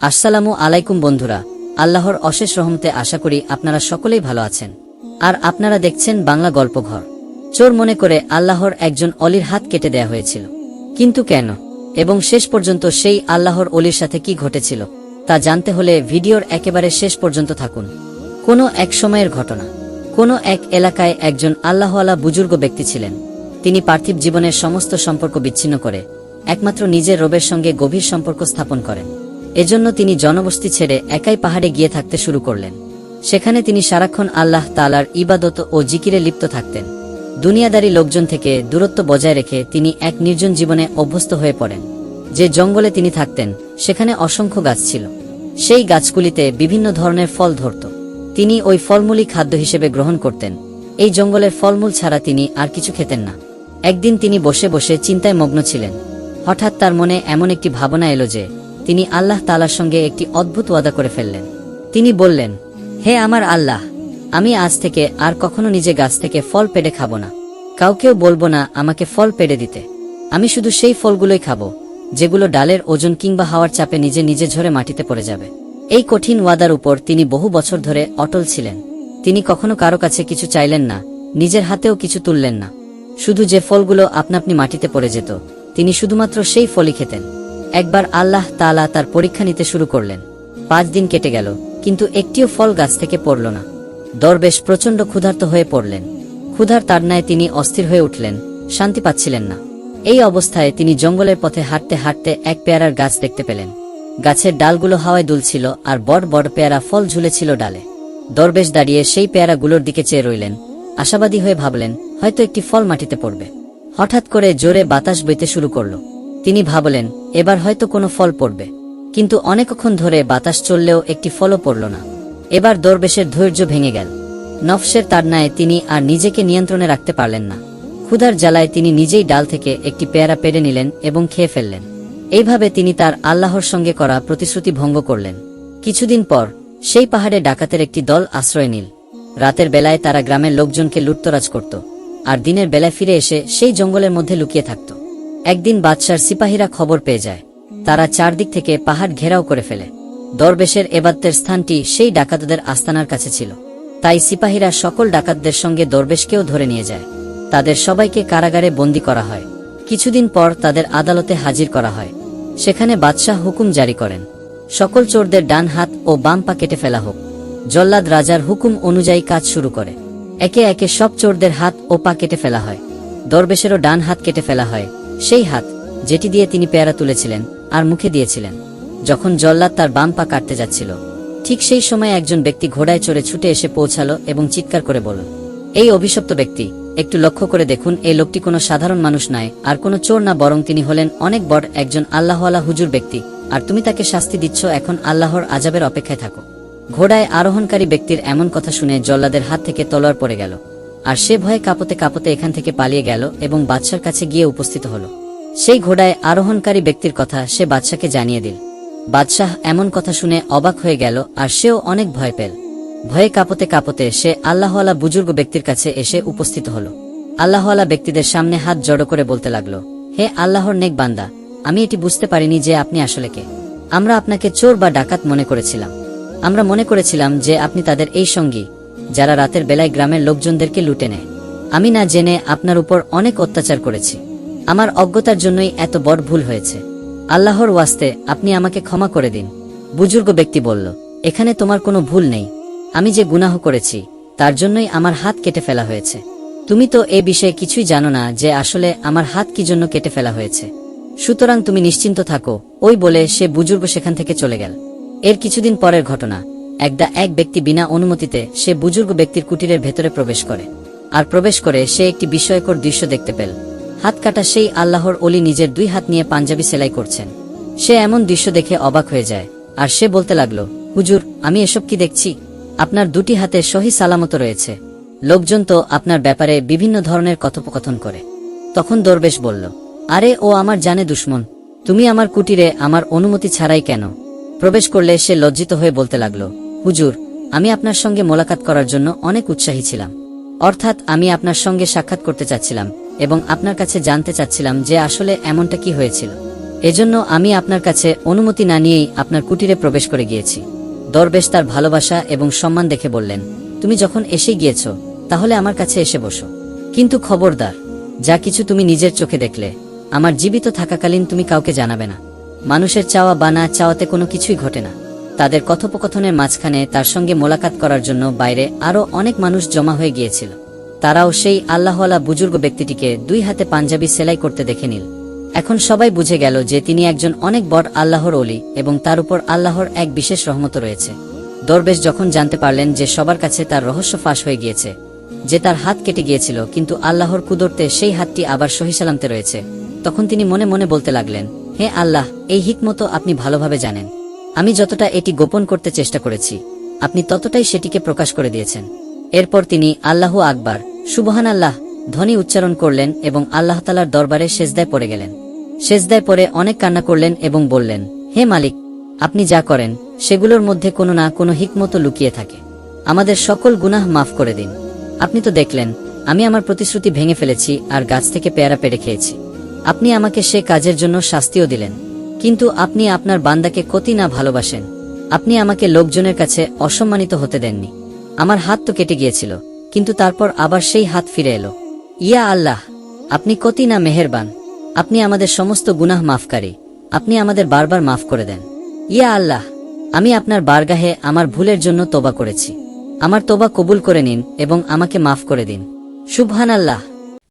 আসসালামু আলাইকুম বন্ধুরা। আল্লাহর অশেষ রহমতে আশা করি আপনারা সকলেই ভালো আছেন। আর আপনারা দেখছেন বাংলা গল্পঘর। চোর মনে করে আল্লাহর একজন অলির হাত কেটে দেয়া হয়েছিল। কিন্তু কেন? এবং শেষ পর্যন্ত সেই আল্লাহর অলির সাথে কি ঘটেছিল, তা জানতে হলে ভিডিওর একেবারে শেষ পর্যন্ত থাকুন। কোনো এক সময়ের ঘটনা। কোনো এক এলাকায় একজন আল্লাহওয়ালা বুজুর্গ ব্যক্তি ছিলেন। তিনি পার্থিব জীবনের সমস্ত সম্পর্ক বিচ্ছিন্ন করে, একমাত্র নিজের রবের সঙ্গে গভীর সম্পর্ক স্থাপন করেন। এজন্য তিনি জনবস্তি ছেড়ে একাই পাহাড়ে গিয়ে থাকতে শুরু করলেন। সেখানে তিনি সারাক্ষণ আল্লাহ তালার ইবাদত ও জিকিরে লিপ্ত থাকতেন। দুনিয়াদারি লোকজন থেকে দূরত্ব বজায় রেখে তিনি এক নির্জন জীবনে অভ্যস্ত হয়ে পড়েন। যে জঙ্গলে তিনি থাকতেন, সেখানে অসংখ্য গাছ ছিল। সেই গাছগুলিতে বিভিন্ন ধরনের ফল ধরত। তিনি ওই ফলমূলই খাদ্য হিসেবে গ্রহণ করতেন। এই জঙ্গলের ফলমূল ছাড়া তিনি আর কিছু খেতেন না। একদিন তিনি বসে বসে চিন্তায় মগ্ন ছিলেন। হঠাৎ তার মনে এমন একটি ভাবনা এলো যে তিনি আল্লাহ তালার সঙ্গে একটি অদ্ভুত ওয়াদা করে ফেললেন। তিনি বললেন, হে আমার আল্লাহ, আমি আজ থেকে আর কখনো নিজে গাছ থেকে ফল পেড়ে খাব না। কাউকেও বলব না আমাকে ফল পেড়ে দিতে। আমি শুধু সেই ফলগুলোই খাব, যেগুলো ডালের ওজন কিংবা হাওয়ার চাপে নিজে নিজে ঝরে মাটিতে পড়ে যাবে। এই কঠিন ওয়াদার উপর তিনি বহু বছর ধরে অটল ছিলেন। তিনি কখনো কারও কাছে কিছু চাইলেন না, নিজের হাতেও কিছু তুললেন না। শুধু যে ফলগুলো আপনাপনি মাটিতে পড়ে যেত, তিনি শুধুমাত্র সেই ফলই খেতেন। একবার আল্লাহ তালা তার পরীক্ষা নিতে শুরু করলেন। পাঁচ দিন কেটে গেল, কিন্তু একটিও ফল গাছ থেকে পড়ল না। দরবেশ প্রচণ্ড ক্ষুধার্ত হয়ে পড়লেন। ক্ষুধার তাড়নায় তিনি অস্থির হয়ে উঠলেন, শান্তি পাচ্ছিলেন না। এই অবস্থায় তিনি জঙ্গলের পথে হাঁটতে হাঁটতে এক পেয়ারার গাছ দেখতে পেলেন। গাছের ডালগুলো হাওয়ায় দুলছিল আর বড় বড় পেয়ারা ফল ঝুলেছিল ডালে। দরবেশ দাঁড়িয়ে সেই পেয়ারাগুলোর দিকে চেয়ে রইলেন, আশাবাদী হয়ে ভাবলেন, হয়তো একটি ফল মাটিতে পড়বে। হঠাৎ করে জোরে বাতাস বইতে শুরু করল। তিনি ভাবলেন, এবার হয়তো কোনো ফল পড়বে। কিন্তু অনেকক্ষণ ধরে বাতাস চললেও একটি ফলও পড়ল না। এবার দরবেশের ধৈর্য ভেঙে গেল। নফসের তাড়নায় তিনি আর নিজেকে নিয়ন্ত্রণে রাখতে পারলেন না। ক্ষুধার জ্বালায় তিনি নিজেই ডাল থেকে একটি পেয়ারা পেড়ে নিলেন এবং খেয়ে ফেললেন। এইভাবে তিনি তার আল্লাহর সঙ্গে করা প্রতিশ্রুতি ভঙ্গ করলেন। কিছুদিন পর সেই পাহাড়ে ডাকাতের একটি দল আশ্রয় নিল। রাতের বেলায় তারা গ্রামের লোকজনকে লুটতরাজ করত, আর দিনের বেলায় ফিরে এসে সেই জঙ্গলের মধ্যে লুকিয়ে থাকত। একদিন বাদশার সিপাহীরা খবর পেয়ে যায়। তারা চারদিক থেকে পাহাড় ঘেরাও করে ফেলে। দরবেশের এবাদ্দের স্থানটি সেই ডাকাতদের আস্তানার কাছে ছিল। তাই সিপাহীরা সকল ডাকাতদের সঙ্গে দরবেশকেও ধরে নিয়ে যায়। তাদের সবাইকে কারাগারে বন্দী করা হয়। কিছুদিন পর তাদের আদালতে হাজির করা হয়। সেখানে বাদশাহ হুকুম জারি করেন। সকল চোরদের ডান হাত ও বাম পা কেটে ফেলা হোক। জল্লাদ রাজার হুকুম অনুযায়ী কাজ শুরু করে। একে একে সব চোরদের হাত ও পা কেটে ফেলা হয়। দরবেশেরও ডান হাত কেটে ফেলা হয়। সেই হাত, যেটি দিয়ে তিনি পেয়ারা তুলেছিলেন, আর মুখে দিয়েছিলেন, যখন জল্লাদ তার বাম পা কাটতে যাচ্ছিল। ঠিক সেই সময় একজন ব্যক্তি ঘোড়ায় চড়ে ছুটে এসে পৌঁছালো এবং চিৎকার করে বলল, এই অভিশপ্ত ব্যক্তি, একটু লক্ষ্য করে দেখুন, এই লোকটি কোনো সাধারণ মানুষ নয়, আর কোনো চোর না, বরং তিনি হলেন অনেক বড় একজন আল্লাহওয়ালা হুজুর ব্যক্তি, আর তুমি তাকে শাস্তি দিচ্ছ, এখন আল্লাহর আজাবের অপেক্ষায় থাকো। ঘোড়ায় আরোহণকারী ব্যক্তির এমন কথা শুনে জল্লাদের হাত থেকে তলোয়ার পড়ে গেল। আর সে ভয়ে কাঁপতে কাঁপতে এখান থেকে পালিয়ে গেল এবং বাদশার কাছে গিয়ে উপস্থিত হল। সেই ঘোড়ায় আরোহণকারী ব্যক্তির কথা সে বাদশাকে জানিয়ে দিল। বাদশাহ এমন কথা শুনে অবাক হয়ে গেল আর সেও অনেক ভয় পেল। ভয়ে কাঁপতে কাঁপতে সে আল্লাহওয়ালা বুজুর্গ ব্যক্তির কাছে এসে উপস্থিত হল। আল্লাহওয়ালা ব্যক্তিদের সামনে হাত জড়ো করে বলতে লাগল, হে আল্লাহর নেক বান্দা, আমি এটি বুঝতে পারিনি যে আপনি আসলে কে। আমরা আপনাকে চোর বা ডাকাত মনে করেছিলাম। আমরা মনে করেছিলাম যে আপনি তাদের এই সঙ্গী। যারা রাতের বেলায় গ্রামের লোকজনদেরকে লুটে নেয়। আমি না জেনে আপনার উপর অনেক অত্যাচার করেছি। আমার অজ্ঞতার জন্যই এত বড় ভুল হয়েছে। আল্লাহর ওয়াস্তে আপনি আমাকে ক্ষমা করে দিন। বুজুর্গ ব্যক্তি বলল, এখানে তোমার কোনো ভুল নেই। আমি যে গুনাহ করেছি, তার জন্যই আমার হাত কেটে ফেলা হয়েছে। তুমি তো এ বিষয়ে কিছুই জানো না যে আসলে আমার হাত কি জন্য কেটে ফেলা হয়েছে। সুতরাং তুমি নিশ্চিন্ত থাকো। ওই বলে সে বুজুর্গ সেখান থেকে চলে গেল। এর কিছুদিন পরের ঘটনা। একদা এক ব্যক্তি বিনা অনুমতিতে সে বুজুর্গ ব্যক্তির কুটিরের ভেতরে প্রবেশ করে। আর প্রবেশ করে সে একটি বিস্ময়কর দৃশ্য দেখতে পেল। হাত কাটা সেই আল্লাহর অলি নিজের দুই হাত নিয়ে পাঞ্জাবি সেলাই করছেন। সে এমন দৃশ্য দেখে অবাক হয়ে যায়, আর সে বলতে লাগল, হুজুর, আমি এসব কি দেখছি? আপনার দুটি হাতে সহি সালামত রয়েছে। লোকজন তো আপনার ব্যাপারে বিভিন্ন ধরনের কথোপকথন করে। তখন দরবেশ বলল, আরে, ও আমার জানে দুশ্মন। তুমি আমার কুটিরে আমার অনুমতি ছাড়াই কেন? প্রবেশ করলে সে লজ্জিত হয়ে বলতে লাগল হুজুর, আমি আপনার সঙ্গে মোলাকাত করার জন্য অনেক উৎসাহী ছিলাম। অর্থাৎ আমি আপনার সঙ্গে সাক্ষাৎ করতে চাচ্ছিলাম এবং আপনার কাছে জানতে চাচ্ছিলাম যে আসলে এমনটা কি হয়েছিল। এজন্য আমি আপনার কাছে অনুমতি না নিয়েই আপনার কুটিরে প্রবেশ করে গিয়েছি। দরবেশ তার ভালোবাসা এবং সম্মান দেখে বললেন, তুমি যখন এসে গিয়েছ, তাহলে আমার কাছে এসে বসো। কিন্তু খবরদার, যা কিছু তুমি নিজের চোখে দেখলে, আমার জীবিত থাকাকালীন তুমি কাউকে জানাবে না। মানুষের চাওয়া বা না চাওয়াতে কোনো কিছুই ঘটে না। তাদের কথোপকথনের মাঝখানে তার সঙ্গে মোলাকাত করার জন্য বাইরে আরও অনেক মানুষ জমা হয়ে গিয়েছিল। তারাও সেই আল্লাহওয়ালা বুজুর্গ ব্যক্তিটিকে দুই হাতে পাঞ্জাবি সেলাই করতে দেখে নিল। এখন সবাই বুঝে গেল যে তিনি একজন অনেক বড় আল্লাহর অলি এবং তার উপর আল্লাহর এক বিশেষ রহমত রয়েছে। দরবেশ যখন জানতে পারলেন যে সবার কাছে তার রহস্য ফাঁস হয়ে গিয়েছে, যে তার হাত কেটে গিয়েছিল, কিন্তু আল্লাহর কুদরতে সেই হাতটি আবার সহিসালামতে রয়েছে, তখন তিনি মনে মনে বলতে লাগলেন, হে আল্লাহ, এই হিকমতো আপনি ভালোভাবে জানেন। আমি যতটা এটি গোপন করতে চেষ্টা করেছি, আপনি ততটাই সেটিকে প্রকাশ করে দিয়েছেন। এরপর তিনি আল্লাহ আকবার সুবহান আল্লাহ ধ্বনি উচ্চারণ করলেন এবং আল্লাহ তালার দরবারে সেজদায় পড়ে গেলেন। সেজদায় পরে অনেক কান্না করলেন এবং বললেন, হে মালিক, আপনি যা করেন, সেগুলোর মধ্যে কোনো না কোনো হিকমতো লুকিয়ে থাকে। আমাদের সকল গুনাহ মাফ করে দিন। আপনি তো দেখলেন, আমি আমার প্রতিশ্রুতি ভেঙে ফেলেছি আর গাছ থেকে পেয়ারা পেড়ে খেয়েছি। আপনি আমাকে সে কাজের জন্য শাস্তিও দিলেন। কিন্তু আপনি আপনার বান্দাকে কতি না ভালোবাসেন। আপনি আমাকে লোকজনের কাছে অসম্মানিত হতে দেননি। আমার হাত তো কেটে গিয়েছিল, কিন্তু তারপর আবার সেই হাত ফিরে এলো। ইয়া আল্লাহ, আপনি কতি না মেহেরবান। আপনি আমাদের সমস্ত গুনাহ মাফকারী। আপনি আমাদের বারবার মাফ করে দেন। ইয়া আল্লাহ, আমি আপনার বারগাহে আমার ভুলের জন্য তোবা করেছি। আমার তোবা কবুল করে নিন এবং আমাকে মাফ করে দিন। শুভহান আল্লাহ